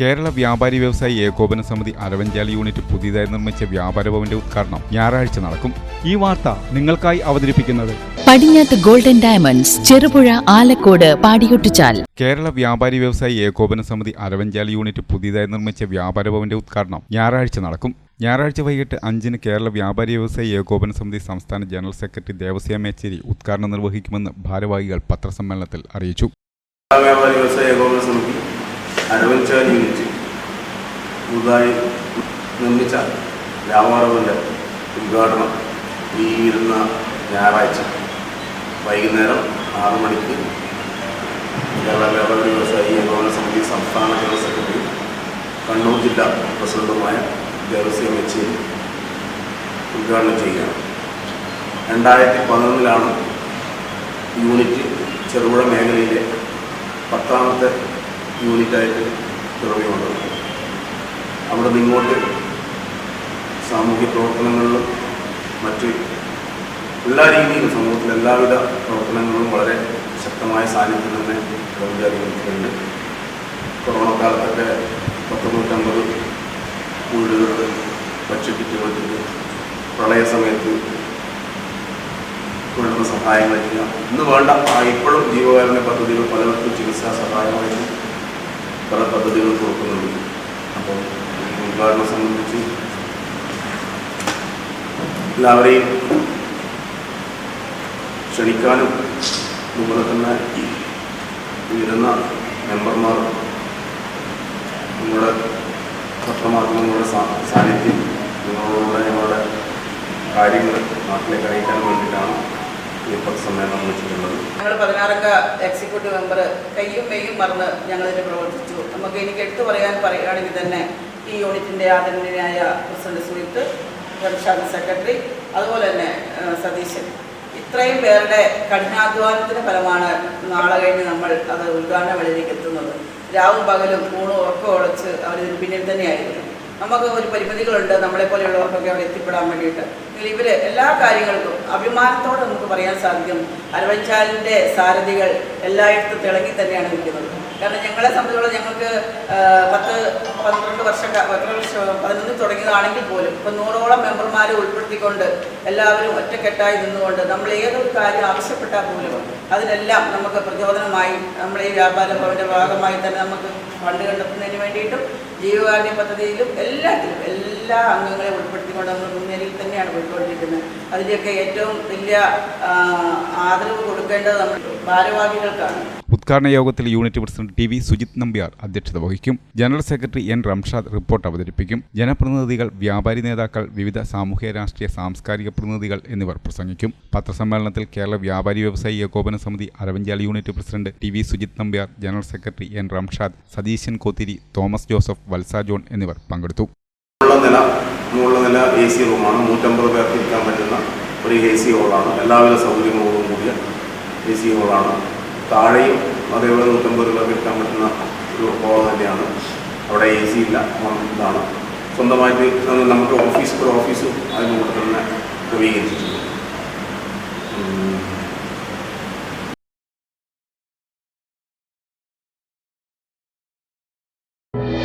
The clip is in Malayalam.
കേരള വ്യാപാരി വ്യവസായി ഏകോപന സമിതി അരവഞ്ചാലി യൂണിറ്റ് പുതിയതായി നിർമ്മിച്ച വ്യാപാര ഭവന്റെ ഉദ്ഘാടനം ഞായറാഴ്ച നടക്കും. ഈ വാർത്ത നിങ്ങൾക്കായി അവതരിപ്പിക്കുന്നത് പടിഞ്ഞാത്ത് ഗോൾഡൻ ഡയമണ്ട്സ് ചെറുപുഴ ആലക്കോട് പാടിയൊട്ടിച്ചാൽ. കേരള വ്യാപാരി വ്യവസായി ഏകോപന സമിതി അരവഞ്ചാലി യൂണിറ്റ് പുതിയതായി നിർമ്മിച്ച വ്യാപാര ഭവന്റെ ഉദ്ഘാടനം ഞായറാഴ്ച നടക്കും. ഞായറാഴ്ച വൈകിട്ട് അഞ്ചിന് കേരള വ്യാപാരി വ്യവസായി ഏകോപന സമിതി സംസ്ഥാന ജനറൽ സെക്രട്ടറി ദേവസ്യ മേച്ചേരി ഉദ്ഘാടനം നിർവഹിക്കുമെന്ന് ഭാരവാഹികൾ പത്രസമ്മേളനത്തിൽ അറിയിച്ചു. അരവഞ്ചാലി യൂണിറ്റ് പുതുതായി നിർമ്മിച്ച വ്യാപാരങ്ങളുടെ ഉദ്ഘാടനം ഈ ഇരുന്ന ഞായറാഴ്ച. വൈകുന്നേരം ആറു മണിക്ക് കേരള വ്യാപാരി വ്യവസായി ഏകോപന സമിതി സംസ്ഥാന ജനറൽ സെക്രട്ടറി കണ്ണൂർ ജില്ലാ പ്രസിഡന്റുമായ ദേവസ്വം യെച്ചേരി ഉദ്ഘാടനം ചെയ്യുകയാണ്. രണ്ടായിരത്തി പതിനൊന്നിലാണ് യൂണിറ്റ് ചെറുപുഴ മേഖലയിലെ പത്താമത്തെ യൂണിറ്റായിട്ട് പിറവി അവിടെ നിന്ന് ഇങ്ങോട്ട് സാമൂഹ്യ പ്രവർത്തനങ്ങളിലും മറ്റ് എല്ലാ രീതിയിലും സമൂഹത്തിൽ എല്ലാവിധ പ്രവർത്തനങ്ങളും വളരെ ശക്തമായ സാന്നിധ്യം തന്നെ ഗവൺമെന്റ് യൂണിറ്റിലുണ്ട് കൊറോണ കാലത്തൊക്കെ പത്ത് നൂറ്റമ്പത് വീടുകളിൽ ഭക്ഷ്യക്കിറ്റുകൾക്ക് പ്രളയ സമയത്ത് വേണ്ടുന്ന സഹായങ്ങൾ ചെയ്യാം ഇന്ന് വേണ്ട. ഇപ്പോഴും ജീവകാരുണ്യ പദ്ധതികൾ പലർക്കും ചികിത്സാ സഹായമായിട്ടും പല പദ്ധതികൾ കൊടുക്കുന്നുണ്ട്. അപ്പം ഉദ്ഘാടനം സംബന്ധിച്ച് എല്ലാവരെയും ക്ഷണിക്കാനും അതുപോലെ തന്നെ ഉയരുന്ന മെമ്പർമാർ നിങ്ങളുടെ പത്രമാധ്യമങ്ങളുടെ സാന്നിധ്യം നിങ്ങളോടുള്ള ഞങ്ങളുടെ കാര്യങ്ങൾ നാട്ടിലേക്ക് അറിയിക്കാൻ വേണ്ടിയിട്ടാണ് ഈ പത്രസമ്മേളനം എക്സിക്യൂട്ടീവ് മെമ്പർ കയ്യും മെയ്യും മറന്ന് ഞങ്ങളിതിൽ പ്രവർത്തിച്ചു. നമുക്ക് എനിക്ക് എടുത്തു പറയാൻ പറയുകയാണെങ്കിൽ തന്നെ ഈ യൂണിറ്റിന്റെ ആദരണീയനായ പ്രസിഡന്റ് സ്മിത്ത് റംഷാദ് സെക്രട്ടറി അതുപോലെ തന്നെ സതീശൻ. ഇത്രയും പേരുടെ കഠിനാധ്വാനത്തിന് ഫലമാണ് നാളെ കഴിഞ്ഞ് നമ്മൾ അത് ഉദ്ഘാടന വേളയിലേക്ക് എത്തുന്നത്. രാവും പകലും ഊണും ഉറക്കം ഉടച്ച് അവരിതിന് പിന്നിൽ തന്നെയായിരുന്നു നമുക്ക് ഒരു പരിമിതികളുണ്ട് നമ്മളെ പോലെയുള്ളവർക്കൊക്കെ അവിടെ എത്തിപ്പെടാൻ വേണ്ടിയിട്ട്. ഇവർ എല്ലാ കാര്യങ്ങൾക്കും അഭിമാനത്തോടെ നമുക്ക് പറയാൻ സാധിക്കും. അരവഞ്ചാലിന്റെ സാരഥികൾ എല്ലായിടത്തും തിളങ്ങി തന്നെയാണ് നിൽക്കുന്നത്. കാരണം ഞങ്ങളെ സംബന്ധിച്ചോളം ഞങ്ങൾക്ക് പത്ത് പന്ത്രണ്ട് വർഷം പതിനൊന്നിൽ തുടങ്ങിയതാണെങ്കിൽ പോലും ഇപ്പം നൂറോളം മെമ്പർമാരെ ഉൾപ്പെടുത്തിക്കൊണ്ട് എല്ലാവരും ഒറ്റക്കെട്ടായി നിന്നുകൊണ്ട് നമ്മൾ ഏതൊരു കാര്യം ആവശ്യപ്പെട്ടാൽ പോലും അതിനെല്ലാം നമുക്ക് പ്രചോദനമായി നമ്മൾ ഈ വ്യാപാര ഭവന്റെ ഭാഗമായി തന്നെ നമുക്ക് ഫണ്ട് കണ്ടെത്തുന്നതിന് വേണ്ടിയിട്ടും ജീവകാരുണ്യ പദ്ധതിയിലും എല്ലാത്തിലും എല്ലാ അംഗങ്ങളെ ഉൾപ്പെടുത്തിക്കൊണ്ട് നമ്മൾ മുൻനിരയിൽ തന്നെയാണ് പോയിക്കൊണ്ടിരിക്കുന്നത്. അതിന്റെയൊക്കെ ഏറ്റവും വലിയ ആദരവ് കൊടുക്കേണ്ടത് നമ്മൾ ഭാരവാഹികൾക്കാണ്. ഉദ്ഘാടന യോഗത്തിൽ unit president T V Sujith Nambiar അധ്യക്ഷത വഹിക്കും. General secretary N Ramshad report അവതരിപ്പിക്കും. ജനപ്രതിനിധികൾ വ്യാപാരി നേതാക്കൾ വിവിധ സാമൂഹ്യ രാഷ്ട്രീയ സാംസ്കാരിക പ്രതിനിധികൾ എന്നിവർ പ്രസംഗിക്കും. പത്രസമ്മേളനത്തിൽ കേരള വ്യാപാരി വ്യവസായി ഏകോപന സമിതി Aravanchal unit president T V Sujith Nambiar general secretary N Ramshad Satheesan Kothiri Thomas Joseph Valsa John എന്നിവർ പങ്കെടുത്തു. റൂമാണ്. നൂറ്റമ്പത് പേർക്ക് ഒരു എ സി ഹോളാണ്. എല്ലാവിധ സൗകര്യങ്ങളോടും കൂടിയ എ സി ഹോളാണ്. താഴെയും അതേപോലെ നൂറ്റമ്പത് പേർക്ക് ഇരിക്കാൻ പറ്റുന്ന ഒരു ഹോൾ തന്നെയാണ്. അവിടെ എ സി ഇല്ല ഇതാണ്. സ്വന്തമായിട്ട് നമുക്ക് ഓഫീസ് ഒരു ഓഫീസും അതിന് കൂടെ തന്നെ ക്രമീകരിച്ചിട്ടുണ്ട്.